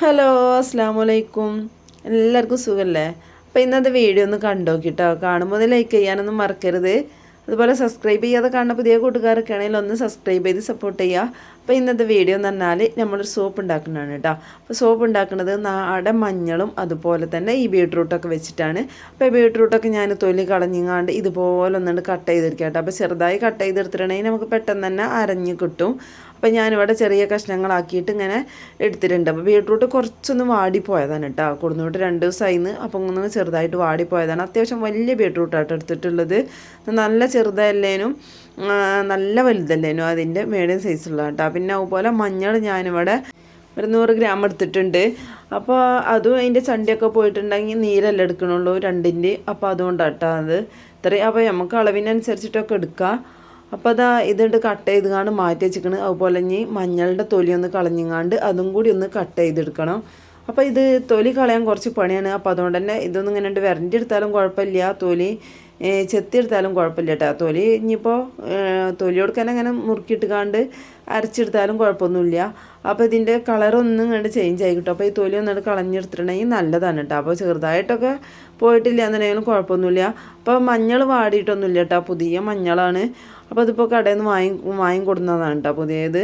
Hello അസ്സാമലൈക്കും എല്ലാവർക്കും സുഖമല്ലേ അപ്പോൾ ഇന്നത്തെ വീഡിയോ ഒന്ന് കണ്ടോ കേട്ടോ കാണുമ്പോൾ ലൈക്ക് ചെയ്യാനൊന്നും മറക്കരുത്. അതുപോലെ സബ്സ്ക്രൈബ് ചെയ്യാതെ കാണുന്ന പുതിയ കൂട്ടുകാരൊക്കെ ആണെങ്കിൽ ഒന്ന് സബ്സ്ക്രൈബ് ചെയ്ത് സപ്പോർട്ട് ചെയ്യുക. അപ്പോൾ ഇന്നത്തെ വീഡിയോ എന്ന് പറഞ്ഞാൽ നമ്മളൊരു സോപ്പ് ഉണ്ടാക്കുന്നതാണ് കേട്ടോ. അപ്പോൾ സോപ്പ് ഉണ്ടാക്കുന്നത് നാടൻ മഞ്ഞളും അതുപോലെ തന്നെ ഈ ബീട്രൂട്ടൊക്കെ വെച്ചിട്ടാണ്. അപ്പോൾ ബീട്രൂട്ടൊക്കെ ഞാൻ തൊലി കളഞ്ഞിങ്ങാണ്ട് ഇതുപോലെ ഒന്നുകൊണ്ട് കട്ട് ചെയ്തെടുക്കാം കേട്ടോ. അപ്പോൾ ചെറുതായി കട്ട് ചെയ്തെടുത്തിട്ടുണ്ടെങ്കിൽ നമുക്ക് പെട്ടെന്ന് തന്നെ അരഞ്ഞ് കിട്ടും. അപ്പോൾ ഞാനിവിടെ ചെറിയ കഷ്ണങ്ങളാക്കിയിട്ട് ഇങ്ങനെ എടുത്തിട്ടുണ്ട്. അപ്പോൾ ബീട്രൂട്ട് കുറച്ചൊന്ന് വാടിപ്പോയതാണ് കേട്ടോ. കൊടുന്നോട്ട് രണ്ട് ദിവസമായിന്ന്. അപ്പം ഒന്ന് ചെറുതായിട്ട് വാടിപ്പോയതാണ് അത്യാവശ്യം വലിയ ബീട്രൂട്ടായിട്ട് എടുത്തിട്ടുള്ളത്. നല്ല ചെറുതല്ലേനും നല്ല വലുതല്ലേനും അതിന്റെ മീഡിയം സൈസുള്ള കേട്ടോ. പിന്നെ അതുപോലെ മഞ്ഞൾ ഞാനിവിടെ ഒരു നൂറ് ഗ്രാം എടുത്തിട്ടുണ്ട്. അപ്പോൾ അതും അതിന്റെ ചണ്ടിയൊക്കെ പോയിട്ടുണ്ടെങ്കിൽ നീരല്ല എടുക്കണുള്ളൂ രണ്ടിന്റെ. അപ്പോൾ അതുകൊണ്ടാണ് കേട്ടോ അത്. ഇത്രയും. അപ്പോൾ നമുക്ക് അളവിനനുസരിച്ചിട്ടൊക്കെ എടുക്കാം. അപ്പോൾ അതാ ഇതിട്ട് കട്ട് ചെയ്ത് കാണും മാറ്റി വെച്ചിക്കണം അതുപോലെ ഇനി മഞ്ഞളുടെ തൊലി ഒന്ന് കളഞ്ഞിങ്ങാണ്ട് അതും കൂടി ഒന്ന് കട്ട് ചെയ്തെടുക്കണം. അപ്പോൾ ഇത് തൊലി കളയാൻ കുറച്ച് പണിയാണ്. അപ്പോൾ അതുകൊണ്ട് തന്നെ ഇതൊന്നും ഇങ്ങനെ വരണ്ടി എടുത്താലും കുഴപ്പമില്ല. തൊലി ചെത്തിയെടുത്താലും കുഴപ്പമില്ല കേട്ടോ തൊലി ഇനിയിപ്പോൾ തൊലി കൊടുക്കാൻ അങ്ങനെ മുറുക്കിയിട്ട് കാണ്ട് അരച്ചെടുത്താലും കുഴപ്പമൊന്നുമില്ല. അപ്പോൾ ഇതിന്റെ കളറൊന്നും കണ്ട് ചേഞ്ച് ആയി കിട്ടും. അപ്പോൾ ഈ തൊലി ഒന്നിട്ട് കളഞ്ഞെടുത്തിട്ടുണ്ടെങ്കിൽ നല്ലതാണ് കേട്ടോ അപ്പോൾ ചെറുതായിട്ടൊക്കെ പോയിട്ടില്ല എന്നുണ്ടെങ്കിലും കുഴപ്പമൊന്നുമില്ല. അപ്പോൾ മഞ്ഞൾ വാടിയിട്ടൊന്നുമില്ല കേട്ടോ പുതിയ മഞ്ഞളാണ്. അപ്പോൾ അതിപ്പോൾ കടയിൽ നിന്ന് വാങ്ങി വാങ്ങി കൊടുക്കുന്നതാണ് കേട്ടോ പുതിയത്.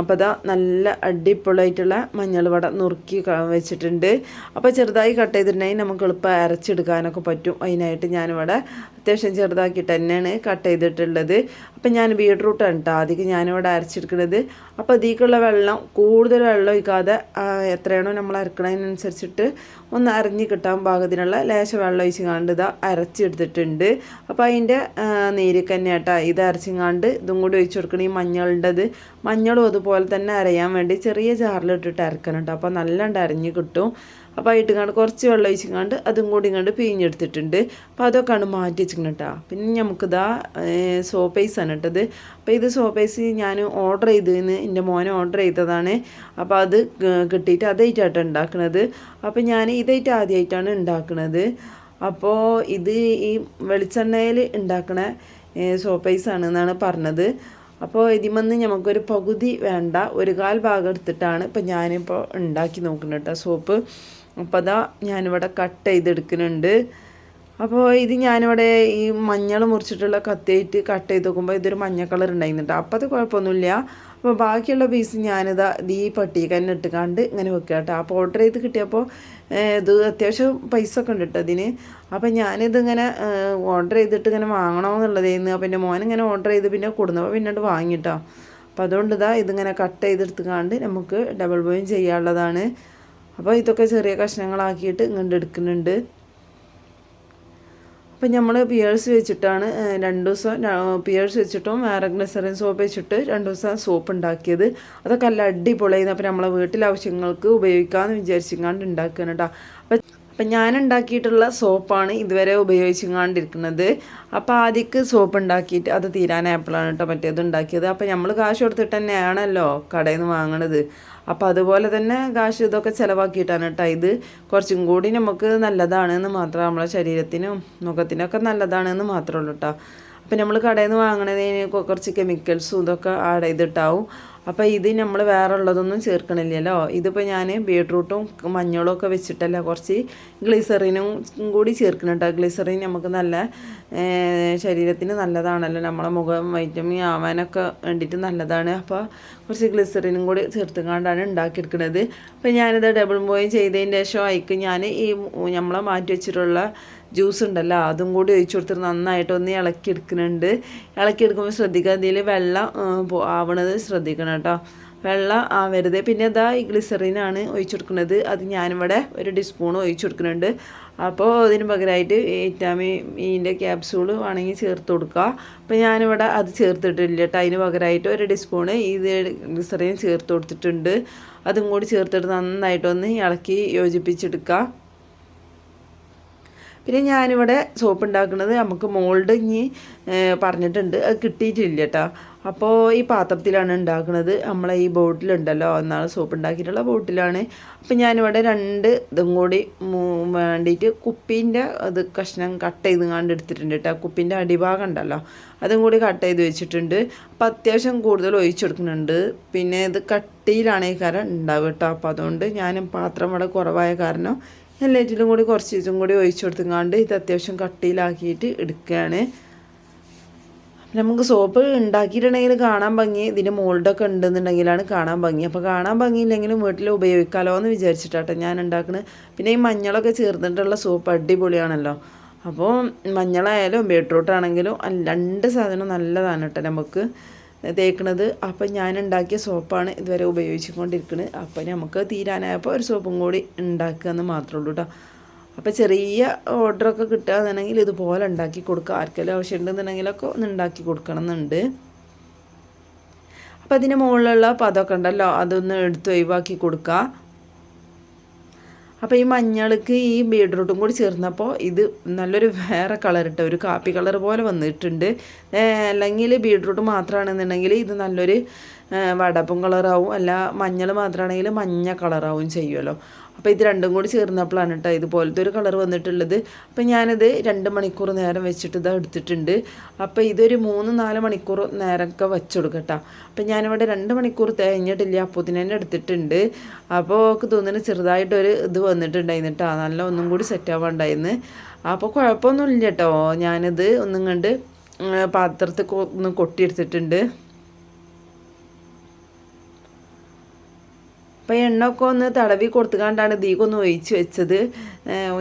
അപ്പോൾ അതാ നല്ല അടിപൊളിയായിട്ടുള്ള മഞ്ഞൾ വട നുറുക്കി വെച്ചിട്ടുണ്ട്. അപ്പോൾ ചെറുതായി കട്ട് ചെയ്തിട്ടുണ്ടെങ്കിൽ നമുക്ക് എളുപ്പം അരച്ചെടുക്കാനൊക്കെ പറ്റും. അതിനായിട്ട് ഞാനിവിടെ അത്യാവശ്യം ചെറുതാക്കിയിട്ട് തന്നെയാണ് കട്ട് ചെയ്തിട്ടുള്ളത്. അപ്പോൾ ഞാൻ ബീട്രൂട്ടാണ് കേട്ടോ അധികം ഞാനിവിടെ അരച്ചെടുക്കുന്നത് അപ്പോൾ അതിലേക്കുള്ള വെള്ളം കൂടുതൽ വെള്ളം ഒഴിക്കാതെ എത്രയാണോ നമ്മൾ അരക്കണതിനനുസരിച്ചിട്ട് ഒന്ന് അരഞ്ഞ് കിട്ടാൻ പാകത്തിനുള്ള ലേശം വെള്ളം ഒഴിച്ച് കണ്ട് ഇതാ അരച്ചെടുത്തിട്ടുണ്ട്. അപ്പോൾ അതിന്റെ നീര് തന്നെ കേട്ടോ ഇത് അരച്ചിങ്ങാണ്ട് ഇതും കൂടി ഒഴിച്ചു കൊടുക്കണം ഈ മഞ്ഞളുടേത്. മഞ്ഞളും അതുപോലെ തന്നെ അരയാൻ വേണ്ടി ചെറിയ ജാറിലിട്ടിട്ട് അരക്കണം കേട്ടോ അപ്പോൾ നല്ലണ്ട് അരഞ്ഞ് കിട്ടും. അപ്പോൾ ആയിട്ട് കണ്ട് കുറച്ച് വെള്ളം ഒഴിച്ചിങ്ങാണ്ട് അതും കൂടി ഇങ്ങോട്ട് പിഴിഞ്ഞെടുത്തിട്ടുണ്ട് അപ്പോൾ അതൊക്കെയാണ് മാറ്റി വെച്ചിരിക്കണം കേട്ടോ പിന്നെ നമുക്കിതാ സോപ്പൈസ് ആണ് ഇട്ടത് അപ്പോൾ ഇത് സോപ്പൈസ് ഞാൻ ഓർഡർ ചെയ്തതിന് എന്റെ മോനെ ഓർഡർ ചെയ്തതാണ്. അപ്പോൾ അത് കിട്ടിയിട്ട് അതായിട്ടാണ് ഉണ്ടാക്കുന്നത് അപ്പോൾ ഞാൻ ഇതായിട്ട് ആദ്യമായിട്ടാണ് ഉണ്ടാക്കുന്നത് അപ്പോൾ ഇത് ഈ വെളിച്ചെണ്ണയിൽ ഉണ്ടാക്കണ സോപ്പൈസാണ് എന്നാണ് പറഞ്ഞത്. അപ്പോൾ ഇതിമെന്ന് നമുക്കൊരു പകുതി വേണ്ട ഒരു കാൽ ഭാഗം എടുത്തിട്ടാണ് ഇപ്പം ഞാനിപ്പോൾ ഉണ്ടാക്കി നോക്കുന്നത് കേട്ടോ സോപ്പ്. അപ്പോൾ അതാ ഞാനിവിടെ കട്ട് ചെയ്തെടുക്കുന്നുണ്ട്. അപ്പോൾ ഇത് ഞാനിവിടെ ഈ മഞ്ഞൾ മുറിച്ചിട്ടുള്ള കത്തിയിട്ട് കട്ട് ചെയ്ത് നോക്കുമ്പോൾ ഇതൊരു മഞ്ഞ കളർ ഉണ്ടായിരുന്നുണ്ട്. അപ്പോൾ അത് കുഴപ്പമൊന്നുമില്ല. അപ്പോൾ ബാക്കിയുള്ള പീസ് ഞാനിതാ ഈ പട്ടിക തന്നെ ഇട്ടുകാണ്ട് ഇങ്ങനെ വെക്കുക കേട്ടോ അപ്പോൾ ഓർഡർ ചെയ്ത് കിട്ടിയപ്പോൾ ഇത് അത്യാവശ്യം പൈസ ഒക്കെ ഉണ്ട് കേട്ടോ അതിന് അപ്പോൾ ഞാനിതിങ്ങനെ ഓർഡർ ചെയ്തിട്ട് ഇങ്ങനെ വാങ്ങണമെന്നുള്ളതായിരുന്നു അപ്പോൾ എന്റെ മോൻ ഇങ്ങനെ ഓർഡർ ചെയ്ത് പിന്നെ കൊടുന്നപ്പോൾ പിന്നീട് വാങ്ങിട്ടോ അപ്പോൾ അതുകൊണ്ട് ഇതാ ഇതിങ്ങനെ കട്ട് ചെയ്തെടുത്തുകാണ്ട് നമുക്ക് ഡബിൾ ബോയിൻ ചെയ്യാനുള്ളതാണ്. അപ്പോൾ ഇതൊക്കെ ചെറിയ കഷ്ണങ്ങളാക്കിയിട്ട് ഇങ്ങോട്ട് എടുക്കുന്നുണ്ട്. അപ്പം നമ്മൾ പിയേഴ്സ് വെച്ചിട്ടാണ് രണ്ട് ദിവസം പിയേഴ്സ് വെച്ചിട്ടും ആരഗ്നസറിൻ സോപ്പ് വെച്ചിട്ട് രണ്ട് ദിവസം സോപ്പ് ഉണ്ടാക്കിയത്. അതൊക്കെ നല്ല അടിപൊളിയായിരുന്നു. അപ്പം നമ്മളെ വീട്ടിലെ ആവശ്യങ്ങൾക്ക് ഉപയോഗിക്കാമെന്ന് വിചാരിച്ചിങ്ങാണ്ട് ഉണ്ടാക്കുകയാണ് കേട്ടോ അപ്പം അപ്പം ഞാൻ ഉണ്ടാക്കിയിട്ടുള്ള സോപ്പാണ് ഇതുവരെ ഉപയോഗിച്ചുകൊണ്ടിരിക്കുന്നത് അപ്പോൾ ആദ്യക്ക് സോപ്പ് ഉണ്ടാക്കിയിട്ട് അത് തീരാനായപ്പോഴാണ് കേട്ടോ മറ്റേത് ഉണ്ടാക്കിയത്. അപ്പോൾ നമ്മൾ കാശ് കൊടുത്തിട്ട് തന്നെയാണല്ലോ കടയിൽ നിന്ന് വാങ്ങണത്. അപ്പോൾ അതുപോലെ തന്നെ കാശ് ഇതൊക്കെ ചിലവാക്കിയിട്ടാണ് കേട്ടോ ഇത്. കുറച്ചും കൂടി നമുക്ക് നല്ലതാണെന്ന് മാത്രം നമ്മളെ ശരീരത്തിനും മുഖത്തിനൊക്കെ നല്ലതാണെന്ന് മാത്രമേ ഉള്ളൂ കേട്ടോ അപ്പം നമ്മൾ കടയിൽ നിന്ന് വാങ്ങണതിന് കുറച്ച് കെമിക്കൽസും ഇതൊക്കെ ആഡ് ചെയ്തിട്ടാവും. അപ്പോൾ ഇത് നമ്മൾ വേറെ ഉള്ളതൊന്നും ചേർക്കണില്ലല്ലോ. ഇതിപ്പോൾ ഞാൻ ബീട്രൂട്ടും മഞ്ഞളും ഒക്കെ വെച്ചിട്ടല്ല കുറച്ച് ഗ്ലിസറിനും കൂടി ചേർക്കണം ഗ്ലിസറിൻ നമുക്ക് നല്ല ശരീരത്തിന് നല്ലതാണല്ലോ. നമ്മളെ മുഖം വൈറ്റമിൻ ആവാനൊക്കെ വേണ്ടിയിട്ട് നല്ലതാണ്. അപ്പോൾ കുറച്ച് ഗ്ലിസറിനും കൂടി ചേർത്തുകൊണ്ടാണ് ഉണ്ടാക്കിയെടുക്കുന്നത് അപ്പോൾ ഞാനിത് ഡബിൾ ബോയിൽ ചെയ്തതിന്റെ ശേഷം അതിക്ക് ഞാൻ ഈ നമ്മളെ മാറ്റി വെച്ചിട്ടുള്ള ജ്യൂസ് ഉണ്ടല്ലോ അതും കൂടി ഒഴിച്ചു കൊടുത്തിട്ട് നന്നായിട്ട് ഒന്ന് ഇളക്കി എടുക്കുന്നുണ്ട്. ഇളക്കി എടുക്കുമ്പോൾ ശ്രദ്ധിക്കുക എന്തെങ്കിലും വെള്ളം ആവണത് ശ്രദ്ധിക്കണം കേട്ടോ. വെള്ളം ആവരുത്. പിന്നെ ഇതാ ഈ ഗ്ലിസറിനാണ് ഒഴിച്ചു കൊടുക്കുന്നത്. അത് ഞാനിവിടെ ഒരു ടീസ്പൂൺ ഒഴിച്ചു കൊടുക്കുന്നുണ്ട്. അപ്പോൾ അതിന് പകരമായിട്ട് വിറ്റാമിൻ ഇന്റെ ക്യാപ്സൂൾ വേണമെങ്കിൽ ചേർത്ത് കൊടുക്കുക. അപ്പോൾ ഞാനിവിടെ അത് ചേർത്തിട്ടില്ല കേട്ടോ. അതിന് പകരമായിട്ട് ഒരു ടീസ്പൂണ് ഇത് ഗ്ലിസറിൻ ചേർത്ത് കൊടുത്തിട്ടുണ്ട്. അതും കൂടി ചേർത്തിട്ട് നന്നായിട്ടൊന്ന് ഇളക്കി യോജിപ്പിച്ചെടുക്കുക. പിന്നെ ഞാനിവിടെ സോപ്പ് ഉണ്ടാക്കുന്നത് നമുക്ക് മോൾഡ് ഇനി പറഞ്ഞിട്ടുണ്ട്. അത് കിട്ടിയിട്ടില്ല കേട്ടോ. അപ്പോൾ ഈ പാത്രത്തിലാണ് ഉണ്ടാക്കുന്നത്. നമ്മളെ ഈ ബോട്ടിലുണ്ടല്ലോ എന്നാണ് സോപ്പ് ഉണ്ടാക്കിയിട്ടുള്ള ബോട്ടിലാണ്. അപ്പോൾ ഞാനിവിടെ രണ്ട് ഇതും കൂടി വേണ്ടിയിട്ട് കുപ്പീന്റെ അത് കഷ്ണം കട്ട് ചെയ്ത് കണ്ട് എടുത്തിട്ടുണ്ട് കേട്ടോ. കുപ്പീന്റെ അടിഭാഗം ഉണ്ടല്ലോ അതും കൂടി കട്ട് ചെയ്ത് വെച്ചിട്ടുണ്ട്. അപ്പോൾ അത്യാവശ്യം കൂടുതൽ ഒഴിച്ചെടുക്കുന്നുണ്ട് പിന്നെ ഇത് കട്ടിയിലാണ് ഈ കരം ഉണ്ടാവുക കേട്ടോ. അപ്പോൾ അതുകൊണ്ട് ഞാൻ പാത്രം ഇവിടെ കുറവായ കാരണം എല്ലാറ്റിലും കൂടി കുറച്ച് ഇതും കൂടി ഒഴിച്ചു കൊടുത്തുങ്ങാണ്ട് ഇത് അത്യാവശ്യം കട്ടിയിലാക്കിയിട്ട് എടുക്കുകയാണ്. നമുക്ക് സോപ്പ് ഉണ്ടാക്കിയിട്ടുണ്ടെങ്കിൽ കാണാൻ ഭംഗി ഇതിന്റെ മോൾഡൊക്കെ ഉണ്ടെന്നുണ്ടെങ്കിലാണ് കാണാൻ ഭംഗി. അപ്പോൾ കാണാൻ ഭംഗിയില്ലെങ്കിലും വീട്ടിൽ ഉപയോഗിക്കാമല്ലോ എന്ന് വിചാരിച്ചിട്ടാട്ടെ ഞാൻ ഉണ്ടാക്കുന്നത് പിന്നെ ഈ മഞ്ഞളൊക്കെ ചേർന്നിട്ടുള്ള സോപ്പ് അടിപൊളിയാണല്ലോ. അപ്പോൾ മഞ്ഞളായാലും ബീട്രൂട്ട് ആണെങ്കിലും രണ്ട് സാധനവും നല്ലതാണ് കേട്ടോ നമുക്ക്. തേക്കണത്. അപ്പം ഞാൻ ഉണ്ടാക്കിയ സോപ്പാണ് ഇതുവരെ ഉപയോഗിച്ചുകൊണ്ടിരിക്കുന്നത് അപ്പം നമുക്ക് തീരാനായപ്പോൾ ഒരു സോപ്പും കൂടി ഉണ്ടാക്കുക എന്ന് മാത്രമേ ഉള്ളൂ കേട്ടോ അപ്പോൾ ചെറിയ ഓർഡറൊക്കെ കിട്ടുകയെന്നുണ്ടെങ്കിൽ ഇതുപോലെ ഉണ്ടാക്കി കൊടുക്കുക. ആർക്കെല്ലാം ആവശ്യമുണ്ടെന്നുണ്ടെങ്കിലൊക്കെ ഒന്ന് ഉണ്ടാക്കി കൊടുക്കണം എന്നുണ്ട് അപ്പോൾ അതിന് മുകളിലുള്ള പതൊക്കെ ഉണ്ടല്ലോ അതൊന്ന് എടുത്ത് ഒഴിവാക്കി കൊടുക്കുക. അപ്പോൾ ഈ മഞ്ഞൾക്ക് ഈ ബീട്രൂട്ടും കൂടി ചേർന്നപ്പോൾ ഇത് നല്ലൊരു വേറെ കളർ ഇട്ട ഒരു കാപ്പി കളർ പോലെ വന്നിട്ടുണ്ട്. അല്ലെങ്കിൽ ബീട്രൂട്ട് മാത്രമാണെന്നുണ്ടെങ്കിൽ ഇത് നല്ലൊരു വടപ്പും കളറാവും അല്ല മഞ്ഞൾ മാത്രമാണെങ്കിൽ മഞ്ഞ കളറാവും ചെയ്യുമല്ലോ അപ്പോൾ ഇത് രണ്ടും കൂടി ചേർന്നപ്പോഴാണ് കേട്ടോ ഇതുപോലത്തെ ഒരു കളർ വന്നിട്ടുള്ളത്. അപ്പോൾ ഞാനിത് രണ്ട് മണിക്കൂർ നേരം വെച്ചിട്ട് ഇത് എടുത്തിട്ടുണ്ട്. അപ്പോൾ ഇതൊരു മൂന്ന് നാല് മണിക്കൂർ നേരമൊക്കെ വെച്ചെടുക്കട്ടോ അപ്പോൾ ഞാനിവിടെ രണ്ട് മണിക്കൂർ തേഞ്ഞിട്ടില്ല. അപ്പോൾ തന്നെ എടുത്തിട്ടുണ്ട്. അപ്പോൾ ഒക്കെ തോന്നുന്നു ചെറുതായിട്ടൊരു ഇത് വന്നിട്ടുണ്ടായിരുന്നു കേട്ടോ നല്ല ഒന്നും കൂടി സെറ്റ് ആവാണ്ടായിരുന്നു അപ്പോൾ കുഴപ്പമൊന്നുമില്ല കേട്ടോ ഞാനിത് ഒന്നും കണ്ട് പാത്രത്തിൽ ഒന്ന് കൊട്ടിയെടുത്തിട്ടുണ്ട്. അപ്പോൾ എണ്ണയൊക്കെ ഒന്ന് തടവി കൊടുത്തുകൊണ്ടാണ് ദീകൊന്ന് ഒഴിച്ച് വെച്ചത്.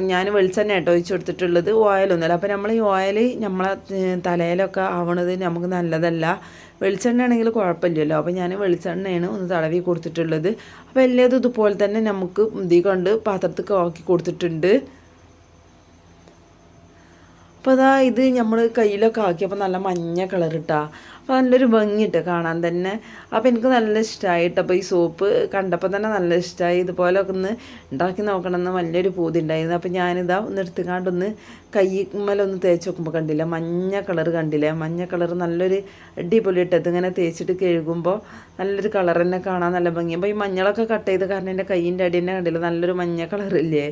ഞാൻ വെളിച്ചെണ്ണ കേട്ടോ ഒഴിച്ച് കൊടുത്തിട്ടുള്ളത്. ഓയിലൊന്നുമല്ല. അപ്പോൾ നമ്മൾ ഈ ഓയിൽ നമ്മളെ തലയിലൊക്കെ ആവണത് നമുക്ക് നല്ലതല്ല. വെളിച്ചെണ്ണ ആണെങ്കിൽ കുഴപ്പമില്ലല്ലോ. അപ്പോൾ ഞാൻ വെളിച്ചെണ്ണയാണ് ഒന്ന് തടവി കൊടുത്തിട്ടുള്ളത്. അപ്പോൾ എല്ലാതും ഇതുപോലെ തന്നെ നമുക്ക് ദീ കൊണ്ട് പാത്രത്തിൽ ആക്കി കൊടുത്തിട്ടുണ്ട്. അപ്പോൾ അതാ ഇത് നമ്മൾ കയ്യിലൊക്കെ ആക്കിയപ്പോൾ നല്ല മഞ്ഞ കളർ ഇട്ടാ അപ്പോൾ നല്ലൊരു ഭംഗിയിട്ട് കാണാൻ തന്നെ. അപ്പോൾ എനിക്ക് നല്ല ഇഷ്ടമായിട്ട് അപ്പോൾ ഈ സോപ്പ് കണ്ടപ്പോൾ തന്നെ നല്ല ഇഷ്ടമായി ഇതുപോലെ ഒന്ന് ഉണ്ടാക്കി നോക്കണമെന്ന് വലിയൊരു പൂതി ഉണ്ടായിരുന്നു. അപ്പോൾ ഞാനിതാ ഒന്ന് എടുത്തുകാണ്ടൊന്ന് കയ്യിമ്മലൊന്ന് തേച്ച് നോക്കുമ്പോൾ കണ്ടില്ല? മഞ്ഞ കളർ കണ്ടില്ല? മഞ്ഞ കളർ നല്ലൊരു അടിപൊളി ഇട്ടത്. ഇങ്ങനെ തേച്ചിട്ട് കഴുകുമ്പോൾ നല്ലൊരു കളർ തന്നെ കാണാൻ നല്ല ഭംഗി. അപ്പോൾ ഈ മഞ്ഞളൊക്കെ കട്ട് ചെയ്ത് കാരണം എന്റെ കയ്യിന്റെ അടി തന്നെ കണ്ടില്ല? നല്ലൊരു മഞ്ഞ കളറില്ലേ?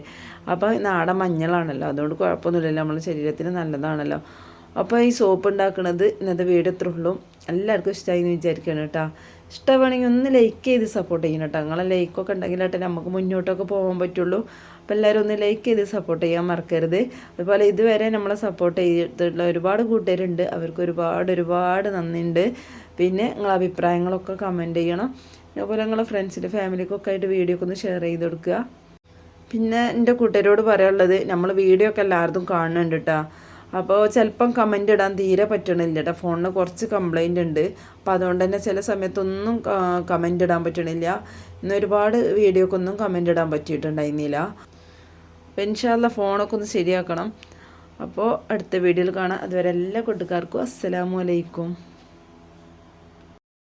അപ്പോൾ നാടൻ മഞ്ഞളാണല്ലോ. അതുകൊണ്ട് കുഴപ്പമൊന്നുമില്ലല്ലോ. നമ്മുടെ ശരീരത്തിന് നല്ലതാണല്ലോ. അപ്പോൾ ഈ സോപ്പ് ഉണ്ടാക്കുന്നത് ഇന്നത്തെ വീട് ഉള്ളൂ. എല്ലാവർക്കും ഇഷ്ടമായി എന്ന് വിചാരിക്കുകയാണ് കേട്ടോ. ഇഷ്ടമാണെങ്കിൽ ഒന്ന് ലൈക്ക് ചെയ്ത് സപ്പോർട്ട് ചെയ്യണം കേട്ടോ. നിങ്ങളെ ലൈക്കൊക്കെ ഉണ്ടെങ്കിലാട്ടെ നമുക്ക് മുന്നോട്ടൊക്കെ പോകാൻ പറ്റുള്ളൂ. അപ്പോൾ എല്ലാവരും ഒന്ന് ലൈക്ക് ചെയ്ത് സപ്പോർട്ട് ചെയ്യാൻ മറക്കരുത്. അതുപോലെ ഇതുവരെ നമ്മളെ സപ്പോർട്ട് ചെയ്തിട്ടുള്ള ഒരുപാട് കൂട്ടുകാരുണ്ട്. അവർക്ക് ഒരുപാട് ഒരുപാട് നന്ദിയുണ്ട്. പിന്നെ നിങ്ങളെ അഭിപ്രായങ്ങളൊക്കെ കമന്റ് ചെയ്യണം. അതുപോലെ നിങ്ങളെ ഫ്രണ്ട്സിന്റെ ഫാമിലിക്കൊക്കെ ആയിട്ട് വീഡിയോ ഒക്കെ ഒന്ന് ഷെയർ ചെയ്ത് കൊടുക്കുക. പിന്നെ എന്റെ കൂട്ടുകാരോട് പറയാനുള്ളത് നമ്മൾ വീഡിയോ ഒക്കെ എല്ലാവർക്കും കാണുന്നുണ്ട് കേട്ടോ. അപ്പോൾ ചിലപ്പം കമന്റ് ഇടാൻ തീരെ പറ്റണില്ല കേട്ടോ ഫോണിന് കുറച്ച് കംപ്ലൈന്റ് ഉണ്ട് അപ്പോൾ അതുകൊണ്ട് തന്നെ ചില സമയത്തൊന്നും കമന്റ് ഇടാൻ പറ്റണില്ല. ഇന്ന് ഒരുപാട് വീഡിയോക്കൊന്നും കമന്റ് ഇടാൻ പറ്റിയിട്ടുണ്ടായിരുന്നില്ല. അപ്പോൾ ഇൻഷാല്ല ഫോണൊക്കെ ഒന്ന് ശരിയാക്കണം. അപ്പോൾ അടുത്ത വീഡിയോയിൽ കാണാം. അതുവരെ എല്ലാ കൂട്ടുകാർക്കും അസ്സലാമു അലൈക്കും.